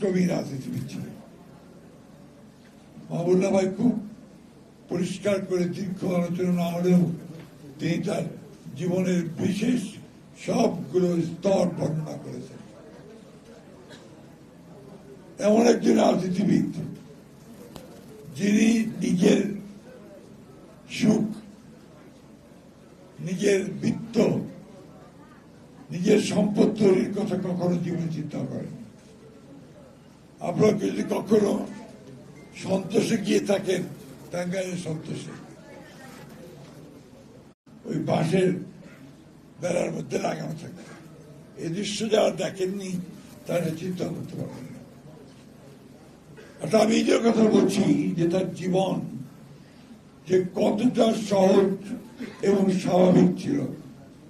ব্যতিক্রমী রাজনীতিবিদ ছিলেন মাহবুল্লাহ ভাই খুব পরিষ্কার করে দীর্ঘ আলোচনা না হলেও তিনি তার জীবনের বিশেষ সবগুলো স্তর বর্ণনা করেছেন। এমন একজন রাজনীতিবিদ যিনি নিজের সুখ, নিজের বৃত্ত, নিজের সম্পদ তৈরির কথা কখনো জীবনে চিন্তা করেন আপনারা যদি কখনো সন্তোষে গিয়ে থাকেন, টাঙ্গাইলের সন্তোষে। ওই বাঁশের বেড়ার মধ্যে লাগানো থাকে। এ দৃশ্য যারা দেখেননি, তারা চিন্তা করতে পারবেন না। অর্থাৎ আমি যে কথা বলছি, যে তার জীবন যে কতটা সহজ এবং স্বাভাবিক ছিল,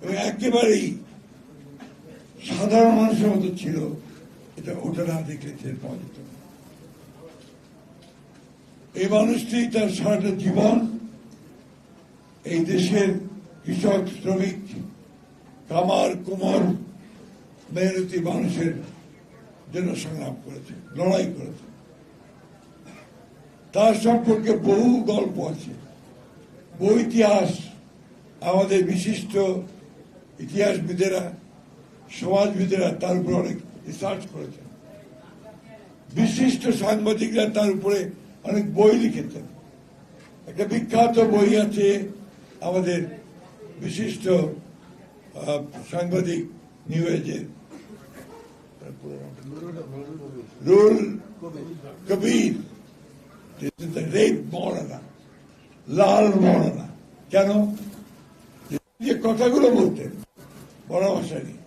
এবং একেবারেই সাধারণ মানুষের মতো ছিল এটা ওটা না দেখলে টের পাওয়া যেত এই মানুষটি তার সারাটা জীবন এই দেশের কৃষক, শ্রমিক কামার কুমার, মেহনতি মানুষের জন্য সংগ্রাম করেছে, লড়াই করেছে। তার সম্পর্কে বহু গল্প আছে। বহু ইতিহাস আমাদের বিশিষ্ট ইতিহাসবিদেরা, সমাজবিদেরা তার উপরে অনেক রিসার্চ করেছেন। বিশিষ্ট সাংবাদিকরা তার উপরে অনেক বই লিখেছেন। একটা বিখ্যাত বই আছে আমাদের বিশিষ্ট সাংবাদিক নিউ এজের রুল কবির। রেপ মরানা লাল মরানা কেন? যে কথাগুলো বলতেন বড় নেই।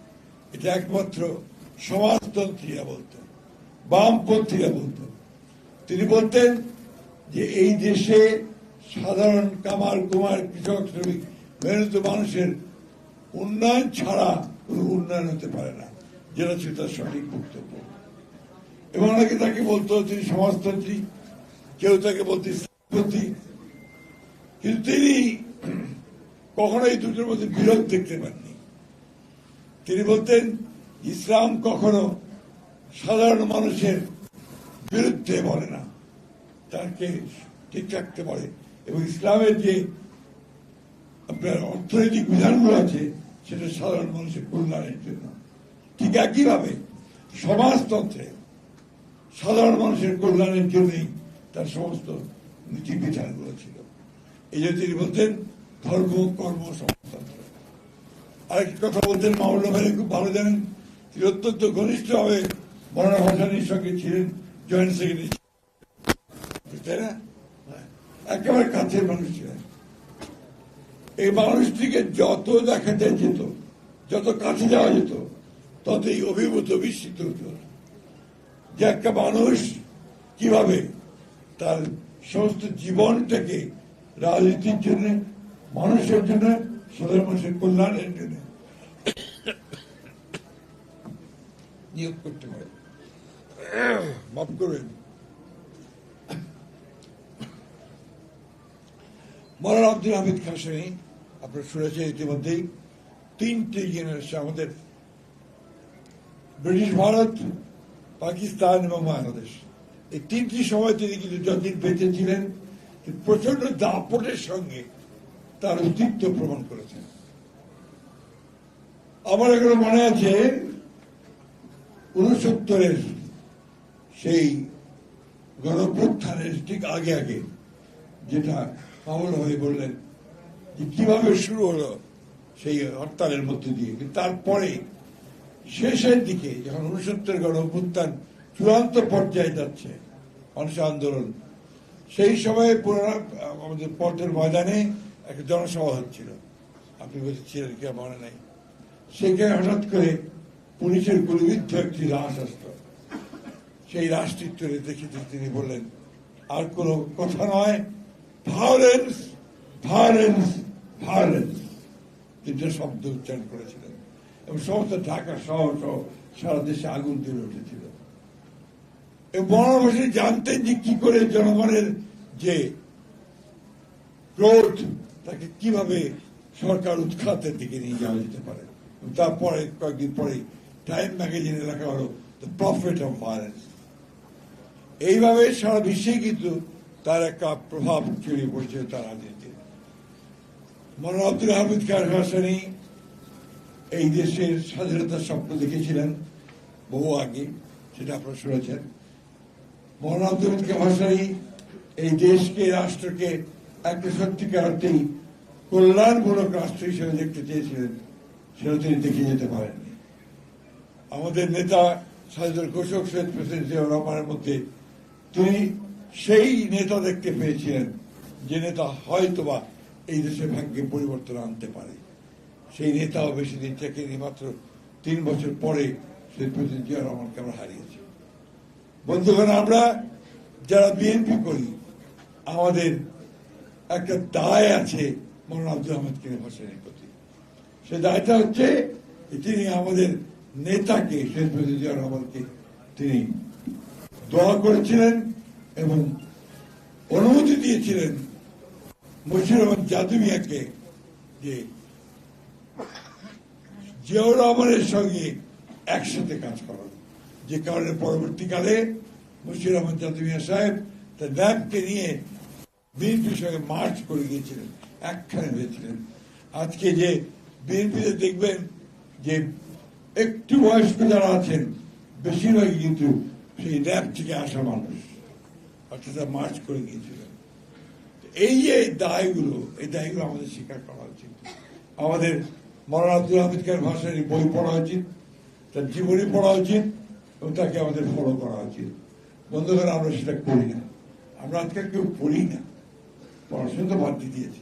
এটা একমাত্র সমাজতন্ত্রীরা বলতেন বামপন্থীরা বলতেন। তিনি বলতেন যে এই দেশে সাধারণ কামার কুমার কৃষক শ্রমিক মেহনত মানুষের উন্নয়ন ছাড়া কোনো উন্নয়ন হতে পারে না, যেটা ছিল তার সঠিক বক্তব্য। এবং অনেকে তাকে বলতো তিনি সমাজতন্ত্রী, কেউ তাকে বলতে কিন্তু তিনি কখনো এই দুটোর মধ্যে বিরোধ দেখতে পাননি। তিনি বলতেন ইসলাম কখনো সাধারণ মানুষের বিরুদ্ধে বলে না। তাকে ঠিক রাখতে বলে এবং ইসলামের যে আপনার অর্থনৈতিক বিধানগুলো আছে, সেটা সাধারণ মানুষের কল্যাণের জন্য। ঠিক একইভাবে সমাজতন্ত্রে সাধারণ মানুষের কল্যাণের জন্যই তার সমস্ত নীতি বিধানগুলো ছিল। এই যে তিনি বলতেন, ধর্ম, কর্ম, সমাজতন্ত্র। আরেকটি কথা বলতেন মামলা ভাই খুব ভালো জানেন তিনি অত্যন্ত ঘনিষ্ঠভাবে মরানা সঙ্গে ছিলেন জয়েন্ট সেক্রেটারি তাই না? একেবারে কাছের মানুষ ছিলেন। এই মানুষটিকে যত দেখাতে যেত, যত কাছে যাওয়া যেত, ততই অভিভূত, বিস্মিত হতো যে একটা মানুষ কীভাবে তার সমস্ত জীবনটাকে রাজনীতির জন্য, মানুষের জন্য সাধারণ মানুষের কল্যাণের জন্য নিয়োগ করতে পারে মাফ করবেন। মরান আব্দুল হামিদ খাসনি আপনারা শুনেছেন ইতিমধ্যেই, তিনটি জেনারেশন আমাদের ব্রিটিশ ভারত, পাকিস্তান এবং বাংলাদেশ। এই তিনটি সময় তিনি কিন্তু যতদিন বেঁচে ছিলেন প্রচণ্ড দাপটের সঙ্গে তার অস্তিত্ব প্রমাণ করেছেন। আমার এগুলো মনে আছে উনসত্তরের সেই গণপ্রত্থানের ঠিক আগে আগে যেটা মামুল হয়ে বললেন যে কীভাবে শুরু হলো সেই হরতালের মধ্যে দিয়ে। তারপরে শেষের দিকে যখন উনসত্তর গণ অভ্যুত্থান চূড়ান্ত পর্যায়ে যাচ্ছে, মানুষ আন্দোলন, সেই সময়ে পুনরা আমাদের পথের ময়দানে একটা জনসভা হচ্ছিল। আপনি বলছিলেন কি মনে নাই? সেখানে হঠাৎ করে পুলিশের গুলিবিদ্ধ একটি লাশ আসলো সেই লাশটি তুলে দেখে তিনি বললেন, আর কোনো কথা নয় ভায়োলেন্স ভায়োলেন্স ভায়োলেন্স শব্দ উচ্চারণ করেছিলেন। এবং সমস্ত ঢাকা শহর সহ সারা দেশে আগুন তুলে উঠেছিল। বনবাসী জানতেন যে কি করে জনগণের যে ক্রোধ, তাকে কীভাবে সরকার উৎখাতের দিকে নিয়ে যাওয়া যেতে পারে। তারপরে কয়েকদিন পরে টাইম ম্যাগাজিনে লেখা হলো দ্য প্রফিট অফ ভায়োলেন্স এইভাবে সারা বিশ্বে কিন্তু তার একটা প্রভাব ছড়িয়ে পড়ছে তার রাজনীতি মৌলানা আব্দুল হামিদ খান হাসানি এই দেশের স্বাধীনতার স্বপ্ন দেখেছিলেন বহু আগে, সেটা আপনারা শুনেছেন। মৌলানা আব্দুল হামিদ খান হাসানি এই দেশকে, রাষ্ট্রকে একটা সত্যিকার অর্থেই কল্যাণমূলক রাষ্ট্র হিসেবে দেখতে চেয়েছিলেন, সেটা তিনি দেখে যেতে পারেননি। আমাদের নেতা সাইদুল ঘোষক সৈয়দ প্রেসিডেন্ট জিয়াউর রহমানের মধ্যে, তিনি সেই নেতা দেখতে পেয়েছিলেন যে নেতা হয়তোবা এই দেশের ভাগ্যে পরিবর্তন আনতে পারে। সেই নেতাও বেশি দিন থেকেনি, মাত্র তিন বছর পরে শহীদ প্রেসিডেন্ট জিয়াউর রহমানকে আমরা হারিয়েছি। বন্ধুগণ, আমরা যারা বিএনপি করি, আমাদের একটা দায় আছে মৌলানা আব্দুল আহমদ কিনে হোসেনের প্রতি। সে দায়টা হচ্ছে তিনি আমাদের নেতাকে শেখ মুজিবুর রহমানকে তিনি দোয়া করেছিলেন এবং অনুমতি দিয়েছিলেন মুশির রহমান জাদুমিয়াকে যে জিয়াউর রহমানের সঙ্গে একসাথে কাজ করার। যে কারণে পরবর্তীকালে মুশির রহমান জাদুমিয়া সাহেব তার ল্যাবকে নিয়ে বিএনপির সঙ্গে মার্চ করে গিয়েছিলেন, একখানে হয়েছিলেন। আজকে যে বিএনপিতে দেখবেন যে একটু বয়স্ক যারা আছেন বেশিরভাগই কিন্তু সেই র্যাব থেকে আসা মানুষ। অর্থাৎ মার্চ করে গিয়েছিলেন। এই যে দায়গুলো, এই দায়গুলো আমাদের স্বীকার করা উচিত। আমাদের মৌলানা আব্দুল হামিদ খান ভাষার বই পড়া উচিত, তার জীবনী পড়া উচিত, এবং তাকে আমাদের ফলো করা উচিত। বন্ধুগণ, আমরা সেটা করি না। আমরা আজকাল কেউ পড়ি না। পড়াশোনা তো বাদ দিয়ে দিয়েছি।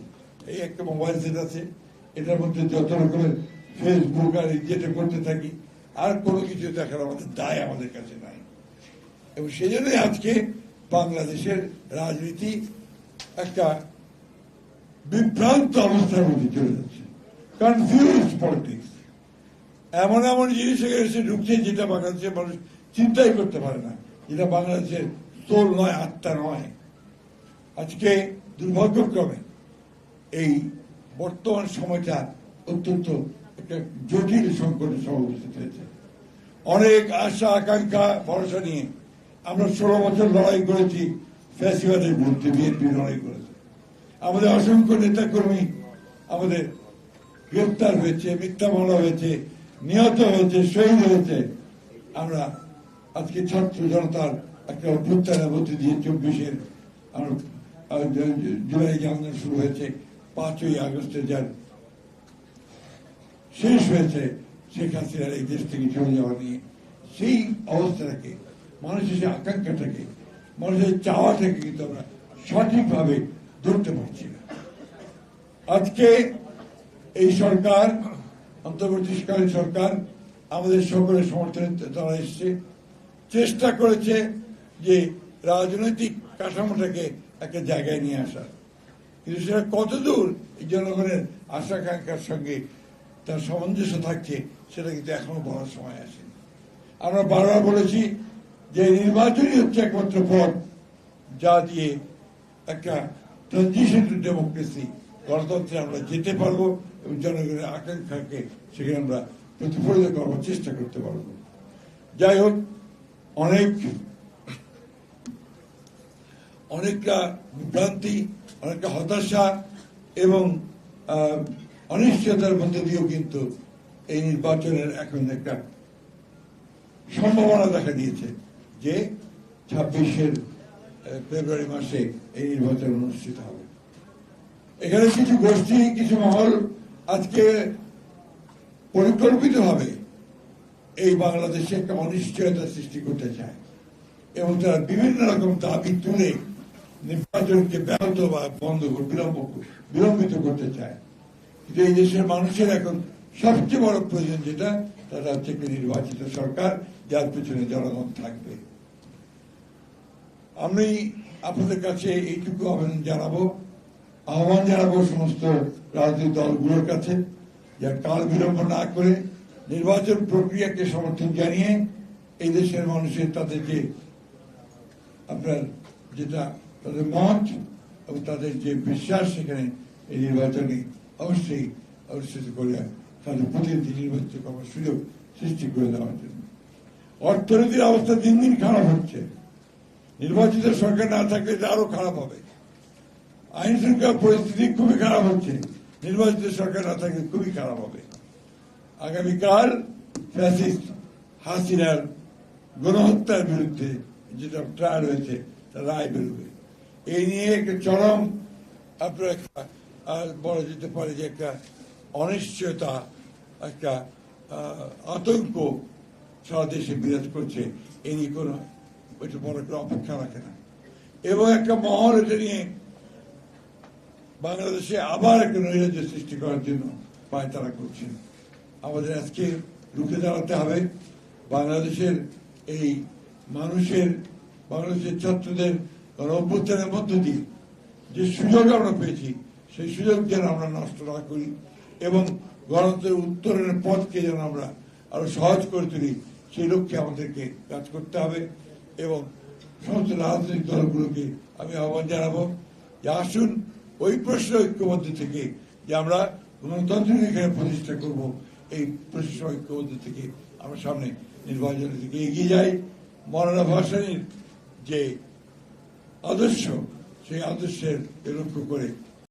এই একটা মোবাইল সেট আছে, এটার মধ্যে যত রকমের ফেসবুক আর যেটা করতে থাকি, আর কোনো কিছু দেখার আমাদের দায় আমাদের কাছে নাই। এবং সেই জন্যই আজকে বাংলাদেশের রাজনীতি একটা বিভ্রান্ত অবস্থার মধ্যে চলে যাচ্ছে। কনফিউজ পলিটিক্স এমন এমন জিনিস এসে ঢুকছে যেটা বাংলাদেশের মানুষ চিন্তাই করতে পারে না। যেটা বাংলাদেশের সোল নয়, আত্মা নয়। আজকে দুর্ভাগ্যক্রমে এই বর্তমান সময়টা অত্যন্ত একটা জটিল সংকটের সমাবেশিত হয়েছে অনেক আশা, আকাঙ্ক্ষা, ভরসা নিয়ে আমরা ষোলো বছর লড়াই করেছি ফ্যাসিবাদের বিরুদ্ধে বিএনপি লড়াই করেছে। আমাদের অসংখ্য নেতাকর্মী আমাদের গ্রেপ্তার হয়েছে, মিথ্যা মামলা হয়েছে, নিহত হয়েছে, শহীদ হয়েছে। আমরা আজকে ছাত্র জনতার একটা অভ্যুত্থানের মধ্যে দিয়ে চব্বিশের জুলাই যে আন্দোলন শুরু হয়েছে, পাঁচই আগস্টে যার শেষ হয়েছে শেখ হাসিনার এই দেশ থেকে চলে যাওয়া নিয়ে। সেই অবস্থাটাকে, মানুষের সেই আকাঙ্ক্ষাটাকে, মানুষের চাওয়াটাকে কিন্তু আমরা সঠিকভাবে ধরতে পারছি না। আজকে এই সরকার অন্তর্বর্তীকালীন সরকার আমাদের সকলের সমর্থনে তারা এসছে। চেষ্টা করেছে যে রাজনৈতিক কাঠামোটাকে একটা জায়গায় নিয়ে আসার। কিন্তু সেটা কতদূর এই জনগণের আশা আকাঙ্ক্ষার সঙ্গে তার সামঞ্জস্য থাকছে, সেটা কিন্তু এখনও বলার সময় আসেনি। আমরা বারবার বলেছি যে নির্বাচনই হচ্ছে একমাত্র পথ যা দিয়ে একটা ট্রানজিশন টু ডেমোক্রেসি গণতন্ত্রে আমরা যেতে পারব এবং জনগণের আকাঙ্ক্ষাকে সেখানে আমরা প্রতিফলিত করবার চেষ্টা করতে পারব। যাই হোক, অনেক, অনেকটা বিভ্রান্তি, অনেকটা হতাশা এবং অনিশ্চয়তার মধ্যে দিয়েও কিন্তু এই নির্বাচনের এখন একটা সম্ভাবনা দেখা দিয়েছে যে ছাব্বিশের ফেব্রুয়ারি মাসে এই নির্বাচন অনুষ্ঠিত হবে। এখানে কিছু গোষ্ঠী, কিছু মহল আজকে পরিকল্পিতভাবে এই বাংলাদেশে একটা অনিশ্চয়তা সৃষ্টি করতে চায় এবং তারা বিভিন্ন রকম দাবি তুলে নির্বাচনকে ব্যাহত বা বন্ধ, বিলম্ব, বিলম্বিত করতে চায়। কিন্তু এই দেশের মানুষের এখন সবচেয়ে বড় প্রয়োজন যেটা তারা হচ্ছে একটি নির্বাচিত সরকার, যার পেছনে জনগণ থাকবে। আমি আপনাদের কাছে এইটুকু আবেদন জানাব। আহ্বান জানাব সমস্ত রাজনৈতিক দলগুলোর কাছে যা কাল বিলম্ব না করে নির্বাচন প্রক্রিয়াকে সমর্থন জানিয়ে এই দেশের মানুষের তাদের যে আপনার যেটা তাদের মত এবং তাদের যে বিশ্বাস, সেখানে এই নির্বাচনে অবশ্যই অনুষ্ঠিত করে তাদের প্রতিনিধি নির্বাচিত করার সুযোগ সৃষ্টি করে দেওয়ার জন্য। অর্থনীতির অবস্থা দিন দিন খারাপ হচ্ছে। নির্বাচিত সরকার না থাকলে আরও খারাপ হবে। আইন শৃঙ্খলা পরিস্থিতি খুবই খারাপ হচ্ছে। নির্বাচিত সরকার না থাকলে খুবই খারাপ হবে। আগামীকাল ফ্যাসিস্ট হাসিনার গণহত্যার বিরুদ্ধে যেটা ট্রায়াল হয়েছে, তার রায় বেরোবে। এই নিয়ে একটা চরম আপনার আহ, বলা যেতে পারে যে একটা অনিশ্চয়তা একটা আতঙ্ক সারা দেশে বিরাজ করছে এই নিয়ে কোনো ওইটা বড় কোনো অপেক্ষা রাখে না। এবং একটা মহল এটা নিয়ে বাংলাদেশে আবার একটা নৈরাজ্য সৃষ্টি করার জন্য পায়তারা করছেন। আমাদের আজকে রুখে দাঁড়াতে হবে। বাংলাদেশের এই মানুষের বাংলাদেশের ছাত্রদের গণ অভ্যুত্থানের মধ্য দিয়ে যে সুযোগ আমরা পেয়েছি সেই সুযোগ যেন আমরা নষ্ট না করি এবং গণতন্ত্রের উত্তরণের পথকে যেন আমরা আরও সহজ করে তুলি, সেই লক্ষ্যে আমাদেরকে কাজ করতে হবে এবং সমস্ত রাজনৈতিক দলগুলোকে আমি আহ্বান জানাব যে আসুন ওই প্রশ্ন ঐক্যবদ্ধ থেকে যে আমরা গণতান্ত্রিক এখানে প্রতিষ্ঠা করব, এই প্রশ্ন ঐক্যবদ্ধ থেকে আমরা সামনে নির্বাচনের দিকে এগিয়ে যাই। মরানা ভাসানির যে আদর্শ, সেই আদর্শের লক্ষ্য করে